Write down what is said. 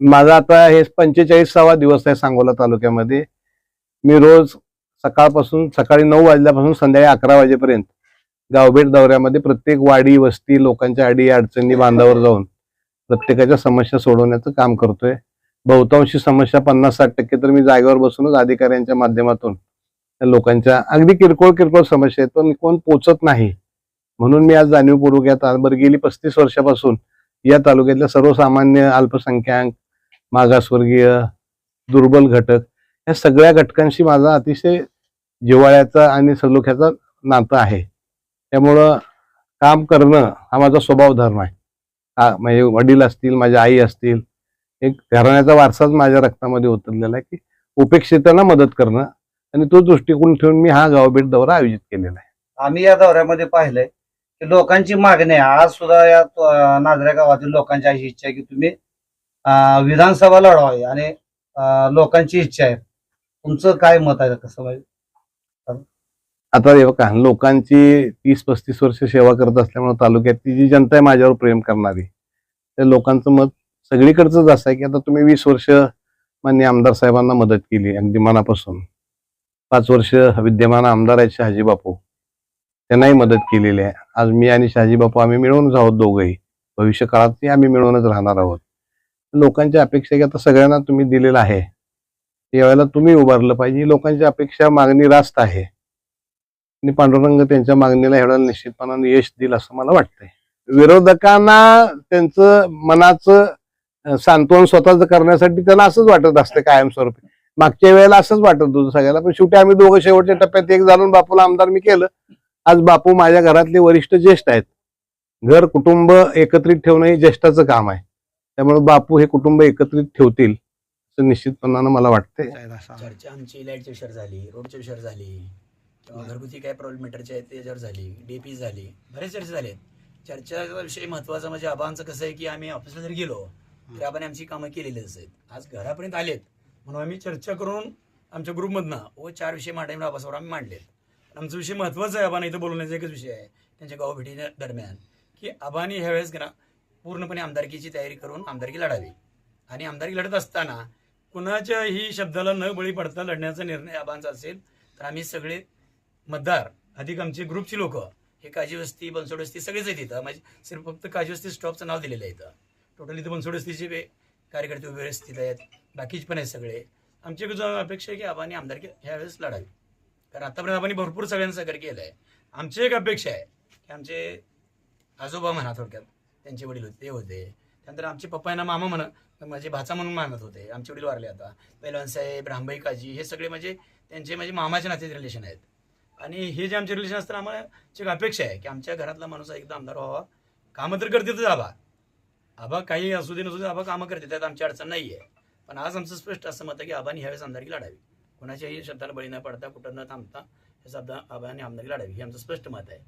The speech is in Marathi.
माझा आता हे पंचेचाळीसावा दिवस आहे सांगोला तालुक्यामध्ये. मी रोज सकाळपासून सकाळी नऊ वाजल्यापासून संध्याकाळी अकरा वाजेपर्यंत गावभेट दौऱ्यामध्ये प्रत्येक वाडी वस्ती लोकांच्या अडी अडचणी बांधावर जाऊन प्रत्येकाच्या समस्या सोडवण्याचं काम करतोय. बहुतांशी समस्या पन्नास साठ टक्के तर मी जागेवर बसूनच अधिकाऱ्यांच्या माध्यमातून लोकांच्या अगदी किरकोळ किरकोळ समस्या आहेत पण कोण पोचत नाही. म्हणून मी आज जाणीवपूर्वक या तालुक्यात गेली पस्तीस वर्षापासून या तालुक्यातल्या सर्वसामान्य अल्पसंख्याक मागासवर्गीय दुर्बल घटक या सगळ्या घटकांशी माझा अतिशय जिव्हाळ्याचा आणि सलोख्याचा नातं आहे. त्यामुळं काम करणं हा माझा स्वभाव धर्म आहे. हा म्हणजे वडील असतील माझ्या आई असतील एक घराण्याचा वारसाच माझ्या रक्तामध्ये उतरलेला आहे की उपेक्षितांना मदत करणं आणि तो दृष्टिकोन ठेवून मी हा गावभेट दौरा आयोजित केलेला आहे. आम्ही या दौऱ्यामध्ये पाहिलंय की लोकांची मागणी आहे. आज सुद्धा या नाजऱ्या गावातील लोकांची अशी इच्छा आहे की तुम्ही विधानसभा लढवावी आणि लोकांची इच्छा आहे. तुमचं काय मत आहे कसं म्हणजे आता हे बघा लोकांची तीस पस्तीस वर्ष सेवा करत असल्यामुळे तालुक्यातली जी जनता आहे माझ्यावर प्रेम करणारी त्या लोकांचं मत सगळीकडचंच असं आहे की आता तुम्ही वीस वर्ष मान्य आमदार साहेबांना मदत केली अगदी मनापासून. पाच वर्ष विद्यमान आमदार आहेत शहाजी बापू. त्यांनाही मदत केलेली आहे. आज मी आणि शहाजी बापू आम्ही मिळूनच आहोत दोघंही. भविष्य काळातही आम्ही मिळूनच राहणार आहोत. लोकांच्या अपेक्षा की आता सगळ्यांना तुम्ही दिलेलं आहे. यावेळेला तुम्ही उभारलं पाहिजे. लोकांची अपेक्षा मागणी रास्त आहे. आणि पांडुरंग त्यांच्या मागणीला एवढा निश्चितपणाने यश देईल असं मला वाटतंय. विरोधकांना त्यांचं मनाचं सांत्वन स्वतःच करण्यासाठी त्यांना असंच वाटत असतं कायमस्वरूपी. मागच्या वेळेला असंच वाटत होतं सगळ्याला पण शेवटी आम्ही दोघं शेवटच्या टप्प्यात एक जाणून बापूला आमदार मी केलं. आज बापू माझ्या घरातले वरिष्ठ ज्येष्ठ आहेत. घर कुटुंब एकत्रित ठेवणं हे ज्येष्ठाचं काम आहे. त्यामुळे बापू हे कुटुंब एकत्रित ठेवतील असं निश्चितपणानं मला वाटतंय. चर्चा आमची लाईटची विषय झाली रोडची विषय झाली किंवा घरगुती काय प्रॉब्लेम मीटरचे आहेत त्याच्यावर झाली डीपी झाली बरेच चर्चा झालेत चर्चाचा विषय महत्त्वाचा म्हणजे आबांचं कसं आहे की आम्ही ऑफिसला जर गेलो तर आपण आमची कामं केलेलीच आहेत आज घरापर्यंत आलेत म्हणून आम्ही चर्चा करून आमच्या ग्रुपमधनं व चार विषय मांडायला आबासावर आम्ही मांडलेत. पण आमचा विषय महत्त्वाचा आहे आबाने इथं बोलवण्याचा एकच विषय आहे त्यांच्या गाव भेटी दरम्यान की आबानी ह्यावेळेस ना पूर्णपणे आमदारकीची तयारी करून आमदारकी लढावी. आणि आमदारकी लढत असताना कुणाच्याही शब्दाला न बळी पडता लढण्याचा निर्णय आबांचा असेल तर आम्ही सगळे मतदार अधिक आमचे ग्रुपची लोक हे काजी वस्ती बनसोड वस्ती सगळेच आहेत इथं. म्हणजे सिर्फ फक्त काजी वस्ती स्टॉपचं नाव दिलेलं आहे इथं. टोटल इथं बनसोड वस्तीचे वे- कार्यकर्ते स्थित आहेत. बाकीचे पण आहेत सगळे. आमची जो अपेक्षा आहे की आबांनी आमदारकी ह्यावेळेस लढावी. कारण आतापर्यंत आबांनी भरपूर सगळ्यांना सहकार्य केलं आहे आमची एक अपेक्षा आहे की आमचे आजोबा म्हणा थोडक्यात त्यांचे वडील होते ते होते. त्यानंतर आमचे पप्पा यांना मामा म्हणत माझे भाचा म्हणून मानत होते. आमचे वडील वारले आता. पैलवान साहेब रामबाई काजी हे सगळे म्हणजे त्यांचे म्हणजे मामाचे नाते रिलेशन आहेत. आणि हे जे आमचे रिलेशन असताना आम्हाला एक अपेक्षा आहे की आमच्या घरातला माणूस एकदा आमदार व्हावा. कामं तर करतेच आबा. आबा काही असू दे नसू दे आबा कामं करते त्यात आमची अडचण नाही आहे पण आज आमचं स्पष्ट असं मत आहे की आबानी ह्यावेळेस आमदारकी लढावी. कोणाच्याही शब्दाला बळी न पडता कुठं न थांबता हे शब्द आबाने आमदारकी लढावी हे आमचं स्पष्ट मत आहे.